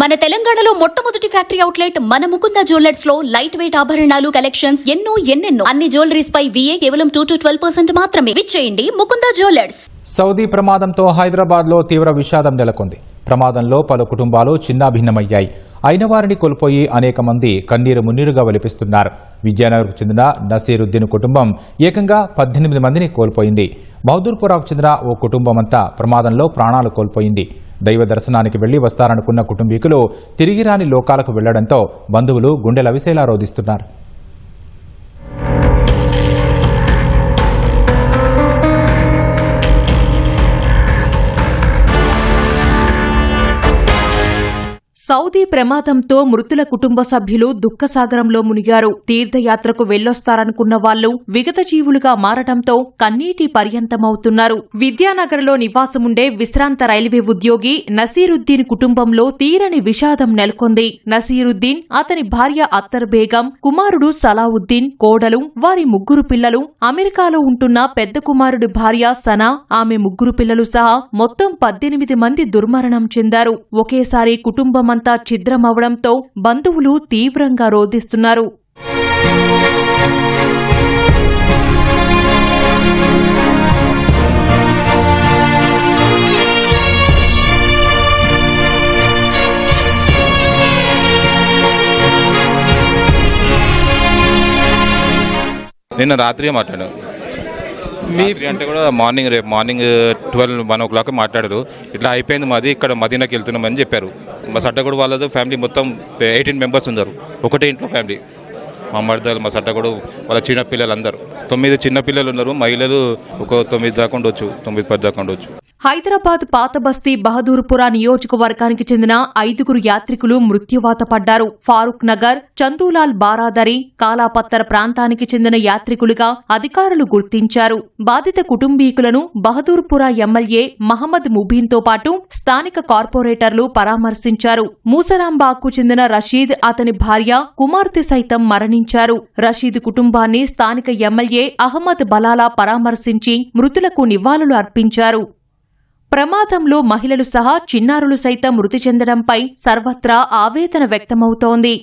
మన తెలంగాణలో మొట్టమొదటి ఫ్యాక్టరీ అవుట్లెట్ మన ముకుంద జ్యువెలర్స్లో లైట్ వెయిట్ ఆభరణాలు కలెక్షన్స్ ఎన్నో ఎన్నెన్నో. అన్ని జ్యువెలరీస్ పై విఏ కేవలం టూ టు ట్వెల్వ్ పర్సెంట్ మాత్రమే. విచ్చేయండి ముకుంద జ్యువెలర్స్. సౌదీ ప్రమాదంతో హైదరాబాద్లో తీవ్ర విషాదం నెలకొంది. ప్రమాదంలో పలు కుటుంబాలు చిన్నాభిన్నమయ్యాయి. అయిన వారిని కోల్పోయి అనేక మంది కన్నీరు మున్నీరుగా వలిపిస్తున్నారు విద్యానగర్కు చెందిన నసీరుద్దీన్ కుటుంబం ఏకంగా పద్దెనిమిది మందిని కోల్పోయింది. బహదూర్పురాకు చెందిన ఓ కుటుంబం అంతా ప్రమాదంలో ప్రాణాలు కోల్పోయింది. దైవ దర్శనానికి వెళ్ళి వస్తారనుకున్న కుటుంబీకులు తిరిగి రాని లోకాలకు వెళ్ళడంతో బంధువులు గుండెలవిసేలా రోధిస్తున్నారు. సౌదీ ప్రమాదంతో మృతుల కుటుంబ సభ్యులు దుఃఖసాగరంలో మునిగారు. తీర్థయాత్రకు వెళ్ళొస్తారనుకున్న వాళ్ళు విగత జీవులుగా మారటంతో కన్నీటి పర్యంతమవుతున్నారు. విద్యానగర్లో నివాసముండే విశ్రాంత రైల్వే ఉద్యోగి నసీరుద్దీన్ కుటుంబంలో తీరని విషాదం నెలకొంది. నసీరుద్దీన్ అతని భార్య అత్తర్ బేగం కుమారుడు సలావుద్దీన్ కోడలు వారి ముగ్గురు పిల్లలు అమెరికాలో ఉంటున్న పెద్ద కుమారుడి భార్య సనా ఆమె ముగ్గురు పిల్లలు సహా మొత్తం పద్దెనిమిది మంది దుర్మరణం చెందారు. ఒకేసారి కుటుంబం కుటుంబమంతా ఛిద్రమవడంతో బంధువులు తీవ్రంగా రోధిస్తున్నారు. నిన్న రాత్రి మాట్లాడాను. రాత్రి అంటే కూడా మార్నింగ్ రేపు morning twelve one o'clock మాట్లాడారు ఇట్లా అయిపోయింది మాది ఇక్కడ మదీనాకి వెళ్తున్నామని చెప్పారు. మా సట్టగూడు వాళ్ళది ఫ్యామిలీ మొత్తం ఎయిటీన్ మెంబర్స్ ఉన్నారు. ఒకటే ఇంట్లో ఫ్యామిలీ. మా మరదలు మా సడ్డగూడు వాళ్ళ చిన్న పిల్లలు అందరు తొమ్మిది చిన్న పిల్లలు ఉన్నారు. మహిళలు ఒక తొమ్మిది దాకా ఉండొచ్చు తొమ్మిది పది దాకా ఉండొచ్చు. హైదరాబాద్ పాత బస్తీ బహదూర్పురా నియోజకవర్గానికి చెందిన ఐదుగురు యాత్రికులు మృత్యువాత పడ్డారు. ఫారూక్ నగర్ చందూలాల్ బారాదరి కాలాపత్తర్ ప్రాంతానికి చెందిన యాత్రికులుగా అధికారులు గుర్తించారు. బాధిత కుటుంబీకులను బహదూర్పురా ఎమ్మెల్యే మహమ్మద్ ముబీన్తో పాటు స్థానిక కార్పొరేటర్లు పరామర్శించారు. మూసరాంబాగ్కు చెందిన రషీద్ అతని భార్య కుమార్తె సైతం మరణించారు. రషీద్ కుటుంబాన్ని స్థానిక ఎమ్మెల్యే అహ్మద్ బలాలా పరామర్శించి మృతులకు నివాళులు అర్పించారు. ప్రమాదంలో మహిళలు సహా చిన్నారులు సైతం మృతి చెందడంపై సర్వత్రా ఆవేదన వ్యక్తమవుతోంది.